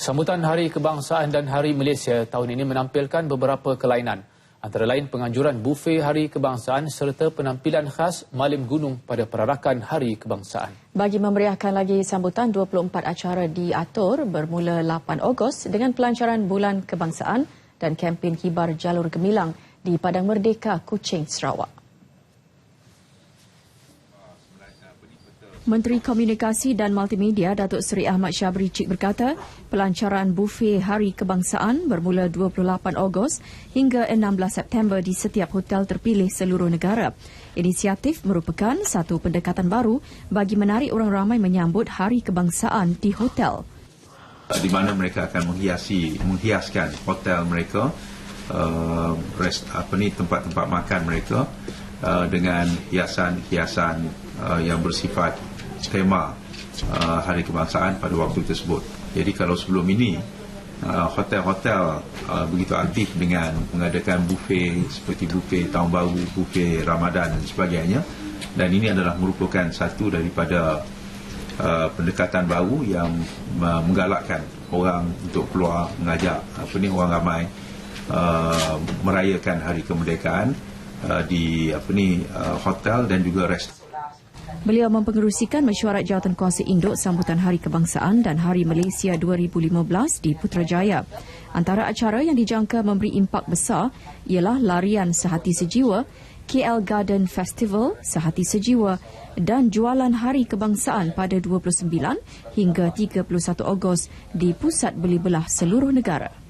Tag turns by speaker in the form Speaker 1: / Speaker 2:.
Speaker 1: Sambutan Hari Kebangsaan dan Hari Malaysia tahun ini menampilkan beberapa kelainan. Antara lain penganjuran bufet Hari Kebangsaan serta penampilan khas Malim Gunung pada perarakan Hari Kebangsaan.
Speaker 2: Bagi memeriahkan lagi sambutan, 24 acara diatur bermula 8 Ogos dengan pelancaran Bulan Kebangsaan dan kempen kibar jalur gemilang di Padang Merdeka, Kuching, Sarawak. Menteri Komunikasi dan Multimedia Datuk Seri Ahmad Syabri Cik berkata, pelancaran bufet Hari Kebangsaan bermula 28 Ogos hingga 16 September di setiap hotel terpilih seluruh negara. Inisiatif merupakan satu pendekatan baru bagi menarik orang ramai menyambut Hari Kebangsaan di hotel.
Speaker 3: Di mana mereka akan menghiasi, menghiaskan hotel mereka, uh, rest, apa ni tempat-tempat makan mereka uh, dengan hiasan-hiasan uh, yang bersifat tema uh, Hari Kebangsaan pada waktu tersebut. Jadi kalau sebelum ini uh, hotel-hotel uh, begitu aktif dengan mengadakan buffet seperti buffet tahun baru, buffet Ramadan dan sebagainya dan ini adalah merupakan satu daripada uh, pendekatan baru yang uh, menggalakkan orang untuk keluar mengajak apa ni orang ramai uh, merayakan hari kemerdekaan uh, di apa ni uh, hotel dan juga restoran
Speaker 2: Beliau mempengerusikan mesyuarat jawatan kuasa induk sambutan Hari Kebangsaan dan Hari Malaysia 2015 di Putrajaya. Antara acara yang dijangka memberi impak besar ialah larian sehati sejiwa, KL Garden Festival sehati sejiwa dan jualan Hari Kebangsaan pada 29 hingga 31 Ogos di pusat beli belah seluruh negara.